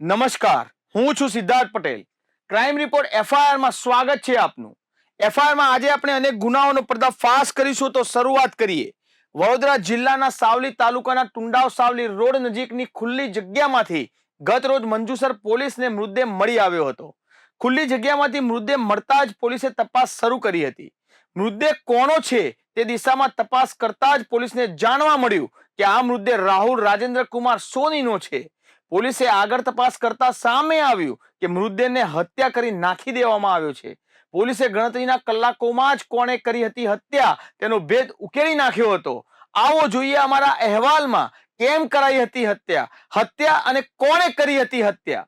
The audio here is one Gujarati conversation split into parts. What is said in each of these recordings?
નમસ્કાર, હું છું સિદ્ધાર્થ પટેલ. ક્રાઇમ રિપોર્ટ એફઆઈઆરમાં સ્વાગત છે આપનું. એફઆઈઆરમાં આજે આપણે અનેક ગુનાઓનો પર્દાફાશ કરીશું તો શરૂઆત કરીએ. વડોદરા જિલ્લાના સાવલી તાલુકાના ટુંડાવ સાવલી રોડ નજીકની ખુલ્લી જગ્યામાંથી ગત રોજ મંજુસર પોલીસને મૃતદેહ મળી આવ્યો હતો. ખુલ્લી જગ્યામાંથી મૃતદેહ મળતા જ પોલીસે તપાસ શરૂ કરી હતી. મૃતદેહ કોનો છે તે દિશામાં તપાસ કરતા જ પોલીસને જાણવા મળ્યું કે આ મૃતદેહ રાહુલ રાજેન્દ્ર કુમાર સોનીનો છે. પોલીસે આગળ તપાસ કરતા સામે આવ્યું કે મૃતદેહને હત્યા કરી નાખી દેવામાં આવ્યો છે. પોલીસે ગણતરીના કલાકોમાં જ કોણે કરી હતી હત્યા? તેનો ભેદ ઉકેલી નાખ્યો હતો. આવો જોઈએ અમારા અહેવાલમાં કેમ કરાઈ હતી હત્યા? હત્યા અને કોણે કરી હતી હત્યા?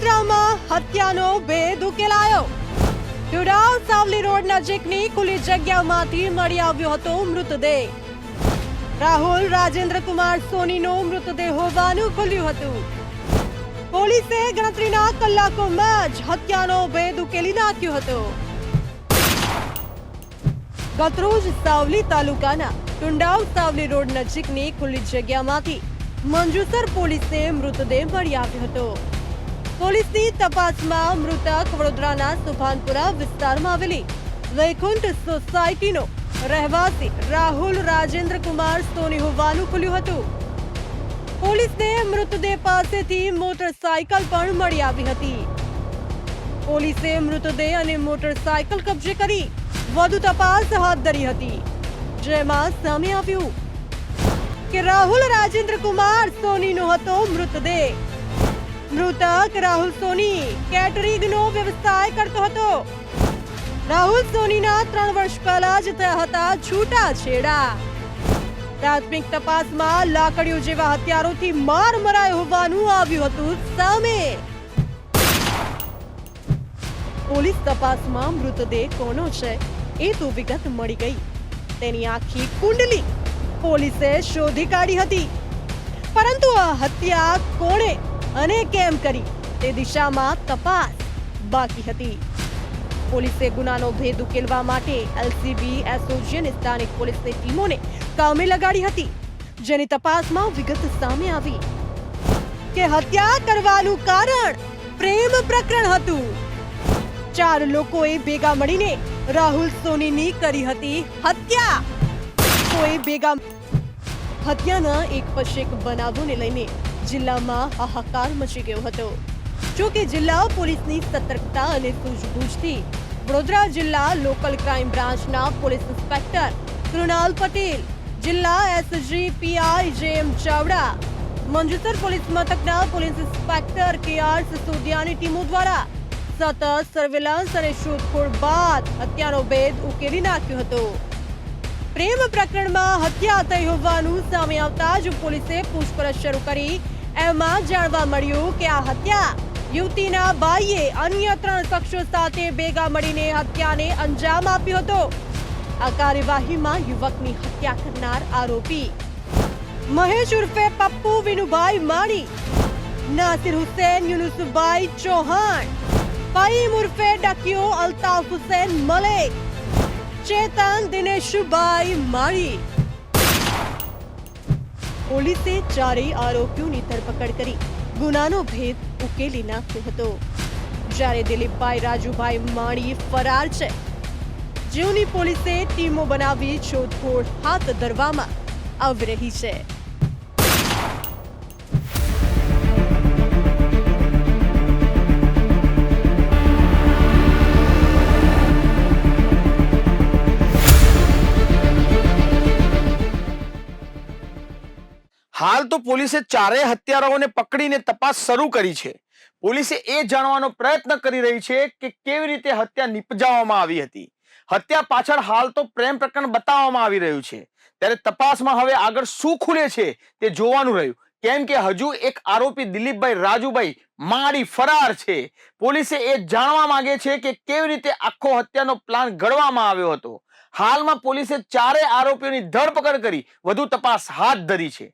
વડોદરામાં હત્યાનો ભેદ ઉકેલાયો. ટુડાવ સાવલી રોડ નજીકની ખુલ્લી જગ્યામાંથી મળી આવ્યો હતો મૃતદેહ. રાહુલ રાજેન્દ્ર કુમાર સોનીનો મૃતદેહ હોવાનું ખુલ્યું હતું. પોલીસે ગણતરીના કલાકોમાં જ હત્યાનો ભેદ ઉકેલી નાખ્યો હતો. ગતરોજ સાવલી તાલુકાના ટુંડાવ સાવલી રોડ નજીકની ખુલ્લી જગ્યામાંથી મંજુસર પોલીસે મૃતદેહ મળી આવ્યો હતો. પોલીસની તપાસમાં મૃતક વડોદરાના સુભાનપુરા વિસ્તારમાં આવેલી વૈકુંઠ સોસાયટીનો રહેવાસી રાહુલ રાજેન્દ્ર કુમાર સોની હોવાનું ખુલ્યું હતું. પોલીસને મૃતદેહ પાસેથી મોટરસાયકલ પણ મળી આવી હતી. પોલીસે મૃતદેહ અને મોટરસાયકલ કબજે કરી વધુ તપાસ હાથ ધરી હતી. જેમાં સામે આવ્યું કે રાહુલ રાજેન્દ્ર કુમાર સોનીનો હતો મૃતદેહ. મૃતક રાહુલ સોની કેટરિંગનો વ્યવસાય કરતો હતો. રાહુલ સોનીના ત્રણ વર્ષ પહેલા જ થયા હતા છૂટા છેડા. પ્રાથમિક તપાસમાં લાકડીઓ જેવા હથિયારોથી માર મરાય હોવાનું આવ્યું હતું સામે. પોલીસ તપાસમાં મૃતદેહ કોનો છે એ તો વિગત મળી ગઈ. તેની આખી કુંડલી પોલીસે શોધી કાઢી હતી. પરંતુ આ હત્યા કોણે અને કેમ કરી તે દિશામાં તપાસ બાકી હતી. પોલીસે ગુનાનો ભેદ ઉકેલવા માટે એલસીબી એસઓજી સ્થાનિક પોલીસની ટીમોને કામે લગાડી હતી, જેની તપાસમાં વિગત સામે આવી કે હત્યા કરવાનું કારણ પ્રેમ પ્રકરણ હતું. ચાર લોકોએ ભેગા મળીને રાહુલ સોનીની કરી હતી હત્યા. કોઈ ભેગા હત્યાના એક પછી એક બનાવોને લઈને જિલ્લામાં હાહાકાર મચી ગયો હતો. જો કે જિલ્લા પોલીસની સતર્કતા અને સૂઝબૂછથી વડોદરા જિલ્લા લોકલ ક્રાઇમ બ્રાન્ચના પોલીસ ઇન્સ્પેક્ટર કૃણાલ પટેલ, જિલ્લા SG PI J M Chavda, Manjusar police મથકના પોલીસ ઇન્સ્પેક્ટર કે આર સિસોદિયાની ટીમો દ્વારા સતત સર્વેલન્સ અને શોધખોળ બાદ હત્યાનો ભેદ ઉકેલી નાખ્યો હતો. પ્રેમ પ્રકરણમાં હત્યા થઈ હોવાનું સામે આવતા જ પોલીસે પૂછપરછ શરૂ કરી. એમાં જાણવા મળ્યું કે આ હત્યા યુવતીના ભાઈએ અન્ય ત્રણ શખ્સો સાથે ભેગા મળીને હત્યાને અંજામ આપ્યો હતો. આ કાર્યવાહીમાં યુવકની હત્યા કરનાર આરોપી મહેશ ઉર્ફે પપ્પુ વિનુભાઈ માણી નાસિર હુસેન યુનુસભાઈ ચૌહાણ, ફહીમ ઉર્ફે ડકિયો અલ્તાફ હુસેન મલેક ચેતન દિનેશભાઈ માળી. પોલીસે ચારેય આરોપીઓની ધરપકડ કરી. ગુનાનો ભેદ ઉકેલી નાખ્યો હતો. જ્યારે દિલીપભાઈ રાજુભાઈ માળી ફરાર છે. જેઓની પોલીસે ટીમો બનાવી શોધખોળ હાથ ધરવામાં આવી રહી છે. હાલ તો પોલીસે ચારેય હત્યારાઓને પકડીને તપાસ શરૂ કરી છે. પોલીસે એ જાણવાનો પ્રયત્ન કરી રહી છે કે કેવી રીતે હત્યા નિપજાવવામાં આવી હતી. હત્યા પાછળ હાલ તો પ્રેમ પ્રકરણ બતાવવામાં આવી રહ્યું છે. ત્યારે તપાસમાં હવે આગળ શું ખુલે છે તે જોવાનું રહ્યું. કેમ કે હજુ એક આરોપી દિલીપભાઈ રાજુભાઈ મારી ફરાર છે. પોલીસે એ જાણવા માંગે છે કે કેવી રીતે આખો હત્યાનો પ્લાન ઘડવામાં આવ્યો હતો. હાલમાં પોલીસે ચારેય આરોપીઓની ધરપકડ કરી વધુ તપાસ હાથ ધરી છે.